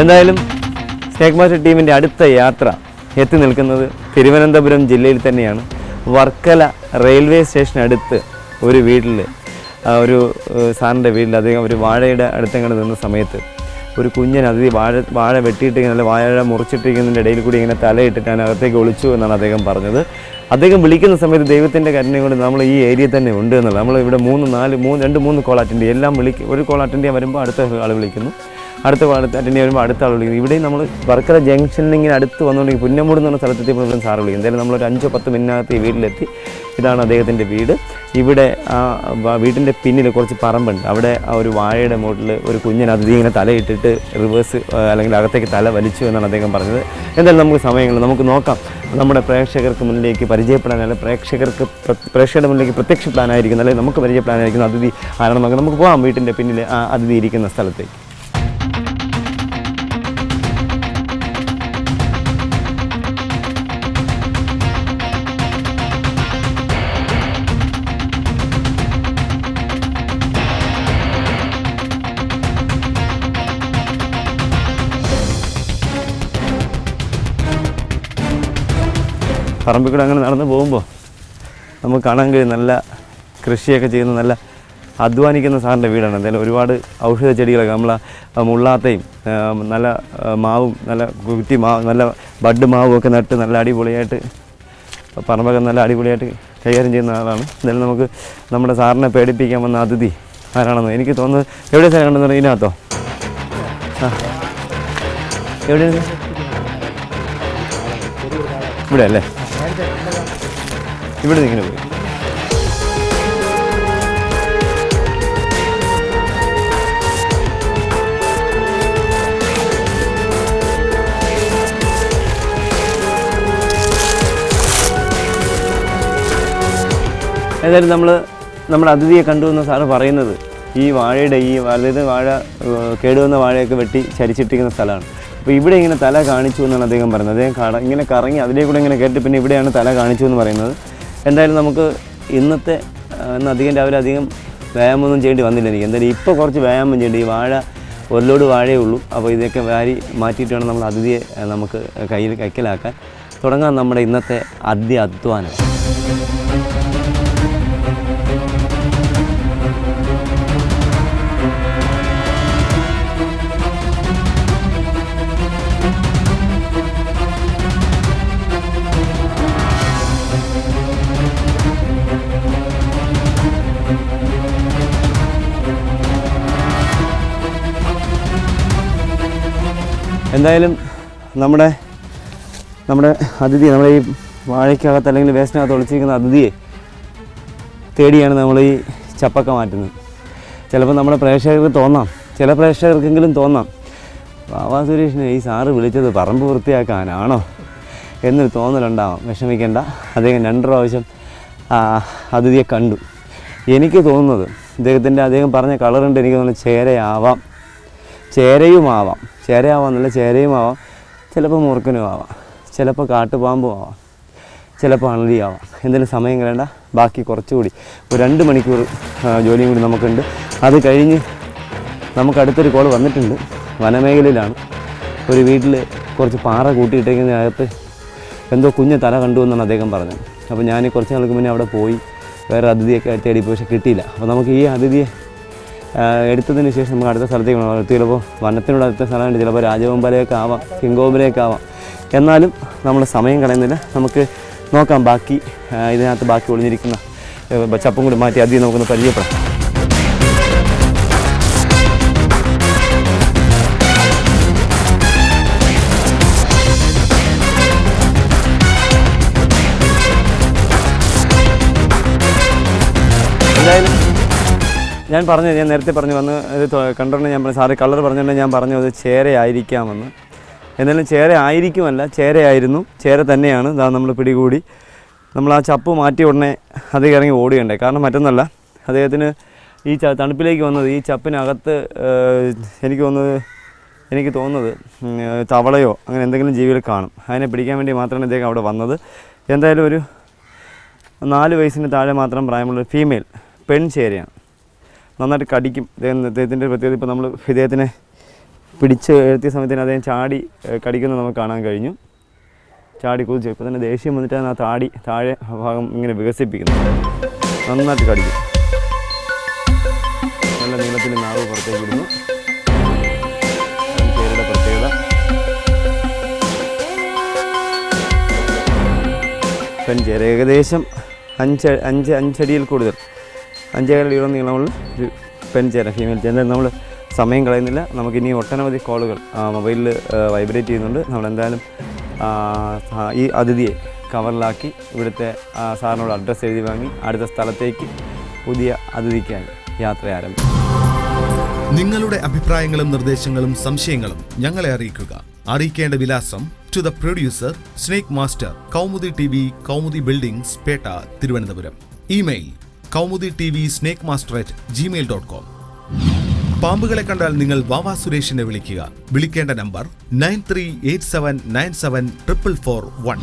എന്തായാലും snake master ടീമിന്റെ അടുത്ത യാത്ര എത്തി നിൽക്കുന്നത് തിരുവനന്തപുരം ജില്ലയിൽ തന്നെയാണ്. വർക്കല റെയിൽവേ സ്റ്റേഷനടുത്ത് ഒരു വീട്ടിൽ ഒരു സാറിന്റെ വീട്ടിൽ അദ്ദേഹം ഒരു വാഴയുടെ അടുത്തങ്ങനെ നിന്ന സമയത്ത് ഒരു കുഞ്ഞൻ അതിഥി വാഴ വാഴ വെട്ടിയിട്ട് അല്ലെങ്കിൽ വാഴ മുറിച്ചിട്ടിരിക്കുന്നതിന്റെ ഇടയിൽ കൂടി ഇങ്ങനെ തലയിട്ടിട്ട് അകത്തേക്ക് ഒളിച്ചു എന്നാണ് അദ്ദേഹം പറഞ്ഞത്. അദ്ദേഹം വിളിക്കുന്ന സമയത്ത് ദൈവത്തിന്റെ കരുണ കൊണ്ട് നമ്മൾ ഈ ഏരിയ തന്നെ ഉണ്ട് എന്നുള്ളത്. നമ്മൾ ഇവിടെ മൂന്ന് നാല് മൂന്ന് രണ്ട് മൂന്ന് കോൾ അറ്റൻഡ് ചെയ്യും എല്ലാം വിളിക്കും ഒരു കോൾ അറ്റൻഡ് ചെയ്യാൻ വരുമ്പോൾ അടുത്ത ആൾ വിളിക്കുന്നു. അടുത്ത അറ്റൻഡ് ചെയ്യാൻ വരുമ്പോൾ അടുത്ത ആൾ വിളിക്കുന്നത് ഇവിടെയും നമ്മൾ വർക്കല ജംഗ്ഷനിൽ ഇങ്ങനെ അടുത്ത് വന്നുകൊണ്ടെങ്കിൽ പുന്നമൂട് എന്ന് പറഞ്ഞ സ്ഥലത്തെത്തിയപ്പോൾ ഇവിടെ സാറ് വിളിക്കും എന്തായാലും നമ്മളൊരു അഞ്ചോ പത്ത് മിനിറ്റിനകത്ത് ഈ വീട്ടിലെത്തി. ഇതാണ് അദ്ദേഹത്തിന്റെ വീട്. ഇവിടെ ആ വീട്ടിന്റെ പിന്നിൽ കുറച്ച് പറമ്പുണ്ട്. അവിടെ ആ ഒരു വാഴയുടെ മുകളിൽ ഒരു കുഞ്ഞൻ അതിഥി ഇങ്ങനെ തലയിട്ടിട്ട് റിവേഴ്സ് അല്ലെങ്കിൽ അകത്തേക്ക് തല വലിച്ചു എന്നാണ് അദ്ദേഹം പറഞ്ഞത്. എന്തായാലും നമുക്ക് സമയങ്ങൾ നമുക്ക് നോക്കാം. നമ്മുടെ പ്രേക്ഷകർക്ക് മുന്നിലേക്ക് പരിചയപ്പെടാൻ അല്ലെങ്കിൽ പ്രേക്ഷകർക്ക് പ്ര- പ്രേക്ഷകരുടെ മുന്നിലേക്ക് പ്രത്യക്ഷപ്പെടാനായിരിക്കുന്ന അല്ലെങ്കിൽ നമുക്ക് പരിചയപ്പെടാനായിരിക്കുന്ന അതിഥി ആരാണെന്ന് നമുക്ക് നമുക്ക് പോകാം വീട്ടിന്റെ പിന്നിൽ ആ അതിഥി ഇരിക്കുന്ന സ്ഥലത്തേക്ക്. പറമ്പിൽ കൂടെ അങ്ങനെ നടന്ന് പോകുമ്പോൾ നമുക്ക് കാണാൻ കഴിയും നല്ല കൃഷിയൊക്കെ ചെയ്യുന്ന നല്ല അധ്വാനിക്കുന്ന സാറിന്റെ വീടാണ്. എന്തായാലും ഒരുപാട് ഔഷധ ചെടികളൊക്കെ നമ്മൾ മുള്ളാത്തയും നല്ല മാവും നല്ല കുറ്റി മാവ് നല്ല ബഡ് മാവും ഒക്കെ നട്ട് നല്ല അടിപൊളിയായിട്ട് പറമ്പൊക്കെ നല്ല അടിപൊളിയായിട്ട് കൈകാര്യം ചെയ്യുന്ന ആളാണ്. എന്തായാലും നമുക്ക് നമ്മുടെ സാറിനെ പേടിപ്പിക്കാൻ വന്ന അതിഥി ആരാണെന്ന് എനിക്ക് തോന്നുന്നത് എവിടെ സ്ഥലം കണ്ടെന്ന് ഇതിനകത്തോ? ആ. എവിടെയാണ് ഇവിടെ അല്ലേ? ഇവിടെ ഇങ്ങനെ പോയി. ഏതായാലും നമ്മൾ നമ്മുടെ അതിഥിയെ കണ്ടു എന്ന് സാറ് പറയുന്നത് ഈ വാഴയുടെ ഈ വലുത് വാഴ കേടുവന്ന വാഴയൊക്കെ വെട്ടി ചരിച്ചിട്ടിരിക്കുന്ന സ്ഥലമാണ്. അപ്പോൾ ഇവിടെ ഇങ്ങനെ തല കാണിച്ചു എന്നാണ് അദ്ദേഹം പറയുന്നത് അദ്ദേഹം കട ഇങ്ങനെ കറങ്ങി അതിലേ കൂടെ ഇങ്ങനെ കേട്ട് പിന്നെ ഇവിടെയാണ് തല കാണിച്ചു എന്ന് പറയുന്നത്. എന്തായാലും നമുക്ക് ഇന്നത്തെ ഇന്ന് അധികം രാവിലെ അധികം വ്യായാമമൊന്നും ചെയ്യേണ്ടി വന്നില്ല എനിക്ക്. എന്തായാലും ഇപ്പോൾ കുറച്ച് വ്യായാമം ചെയ്യേണ്ടി ഈ വാഴ ഒരു വാഴയേ ഉള്ളൂ. അപ്പോൾ ഇതൊക്കെ വാരി മാറ്റിയിട്ട് നമ്മൾ അതിഥിയെ നമുക്ക് കയ്യിൽ കൈക്കലാക്കാൻ തുടങ്ങാം നമ്മുടെ ഇന്നത്തെ അദ്യ അധ്വാനം എന്തായാലും നമ്മുടെ നമ്മുടെ അതിഥി നമ്മുടെ ഈ വാഴയ്ക്കകത്ത് അല്ലെങ്കിൽ വേസ്റ്റിനകത്ത് ഒളിച്ചിരിക്കുന്ന അതിഥിയെ തേടിയാണ് നമ്മൾ ഈ ചപ്പൊക്കെ മാറ്റുന്നത്. ചിലപ്പോൾ നമ്മുടെ പ്രേക്ഷകർക്ക് തോന്നാം. ചില പ്രേക്ഷകർക്കെങ്കിലും തോന്നാം. ബാബാ സുരേഷിനെ ഈ സാറ് വിളിച്ചത് പറമ്പ് വൃത്തിയാക്കാനാണോ എന്നൊരു തോന്നലുണ്ടാവാം. വിഷമിക്കേണ്ട. അദ്ദേഹം രണ്ട് പ്രാവശ്യം അതിഥിയെ കണ്ടു. എനിക്ക് തോന്നുന്നത് അദ്ദേഹത്തിന്റെ അദ്ദേഹം പറഞ്ഞ കളറുണ്ട്. എനിക്ക് തോന്നുന്നത് ചേരയാവാം. ചേരയുമാവാം. ചേരയാവാന്നല്ല ചേരയുമാവാം. ചിലപ്പോൾ മൂർഖനും ആവാം ചിലപ്പോൾ കാട്ടുപാമ്പും ആവാം ചിലപ്പോൾ അണലിയാവാം. എന്തെങ്കിലും സമയം കളയണ്ട. ബാക്കി കുറച്ചുകൂടി ഒരു രണ്ട് മണിക്കൂർ ജോലിയും കൂടി നമുക്കുണ്ട്. അത് കഴിഞ്ഞ് നമുക്ക് അടുത്തൊരു കോൾ വന്നിട്ടുണ്ട്. വനമേഖലയിലാണ്. ഒരു വീട്ടിൽ കുറച്ച് പാറ കൂട്ടിയിട്ടേക്കുന്നതിനകത്ത് എന്തോ കുഞ്ഞ് തല കണ്ടു എന്നാണ് അദ്ദേഹം പറഞ്ഞത്. അപ്പോൾ ഞാൻ കുറച്ച് നാൾക്ക് മുന്നേ അവിടെ പോയി. വേറെ അതിഥിയൊക്കെ തേടി പക്ഷേ കിട്ടിയില്ല. അപ്പോൾ നമുക്ക് ഈ അതിഥിയെ എടുത്തതിന് ശേഷം നമുക്ക് അടുത്ത സ്ഥലത്തേക്ക് അടുത്ത് ചിലപ്പോൾ വനത്തിനോട് അടുത്ത സ്ഥലമുണ്ട് ചിലപ്പോൾ രാജവമ്പലയൊക്കെ ആവാം കിങ്കോബിലേക്ക് ആവാം. എന്നാലും നമ്മൾ സമയം കളയുന്നില്ല നമുക്ക് നോക്കാം ബാക്കി ഇതിനകത്ത് ബാക്കി ഒളിഞ്ഞിരിക്കുന്ന ചപ്പും കൂടി മാറ്റി അധികം നമുക്കൊന്ന് പരിചയപ്പെടാം. ഞാൻ പറഞ്ഞു ഞാൻ നേരത്തെ പറഞ്ഞു വന്ന് ഇത് ഞാൻ പറഞ്ഞു സാറ് കളർ പറഞ്ഞിട്ടുണ്ടെങ്കിൽ ഞാൻ പറഞ്ഞു അത് ചേരയായിരിക്കാമെന്ന്. എന്നാലും ചേര ആയിരിക്കുമല്ല ചേരയായിരുന്നു ചേര തന്നെയാണ്. ഇതാ നമ്മൾ പിടികൂടി. നമ്മൾ ആ ചപ്പ് മാറ്റി ഉടനെ അത് ഇറങ്ങി ഓടുകയുണ്ടായി. കാരണം മറ്റൊന്നല്ല അദ്ദേഹത്തിന് ഈ ച തണുപ്പിലേക്ക് വന്നത് ഈ ചപ്പിനകത്ത് എനിക്ക് തോന്നുന്നത് എനിക്ക് തോന്നുന്നത് തവളയോ അങ്ങനെ എന്തെങ്കിലും ജീവികൾ കാണും. അതിനെ പിടിക്കാൻ വേണ്ടി മാത്രമാണ് ഇദ്ദേഹം അവിടെ വന്നത്. എന്തായാലും ഒരു നാല് വയസ്സിന് താഴെ മാത്രം പ്രായമുള്ള ഫീമെയിൽ പെൺ ചേരയാണ് നന്നായിട്ട് കടിക്കും. ഇദ്ദേഹം ഇദ്ദേഹത്തിന്റെ പ്രത്യേകത ഇപ്പോൾ നമ്മൾ ഇദ്ദേഹത്തിനെ പിടിച്ച് എഴുത്തിയ സമയത്തിന് അദ്ദേഹം ചാടി കടിക്കുന്നത് നമുക്ക് കാണാൻ കഴിഞ്ഞു. ചാടി കുതിച്ചു. ഇപ്പോൾ തന്നെ ദേഷ്യം വന്നിട്ടാണ് ആ താടി താഴെ ഭാഗം ഇങ്ങനെ വികസിപ്പിക്കുന്നത് നന്നായിട്ട് കടിക്കും. നല്ല നീളത്തിൽ നാവ് പുറത്തേക്ക് വിടുന്നു പെൺചേര ഏകദേശം അഞ്ച് അഞ്ച് അഞ്ചടിയിൽ കൂടുതൽ. അഞ്ചേകാൽ അടിയോളം നീളമുള്ള ഒരു പെൺചേര ഫീമെയിൽ ചേരാൻ നമ്മൾ സമയം കളയുന്നില്ല. നമുക്കിനി ഒട്ടനവധി കോളുകൾ മൊബൈലിൽ വൈബ്രേറ്റ് ചെയ്യുന്നുണ്ട്. നമ്മളെന്തായാലും ഈ അതിഥിയെ കവറിലാക്കി ഇവിടുത്തെ സാറിനോട് അഡ്രസ്സ് എഴുതി വാങ്ങി അടുത്ത സ്ഥലത്തേക്ക് പുതിയ അതിഥിക്കായി യാത്ര ആരംഭിക്കും. നിങ്ങളുടെ അഭിപ്രായങ്ങളും നിർദ്ദേശങ്ങളും സംശയങ്ങളും ഞങ്ങളെ അറിയിക്കുക. അറിയിക്കേണ്ട വിലാസം to the producer snake master Kaumudi T V Kaumudi buildings Pettah Thiruvananthapuram. Email Kaumudi T V snake master at Gmail dot com പാമ്പുകളെ കണ്ടാൽ നിങ്ങൾ വാവാ സുരേഷിനെ വിളിക്കുക. വിളിക്കേണ്ട number nine three eight seven nine seven triple four one.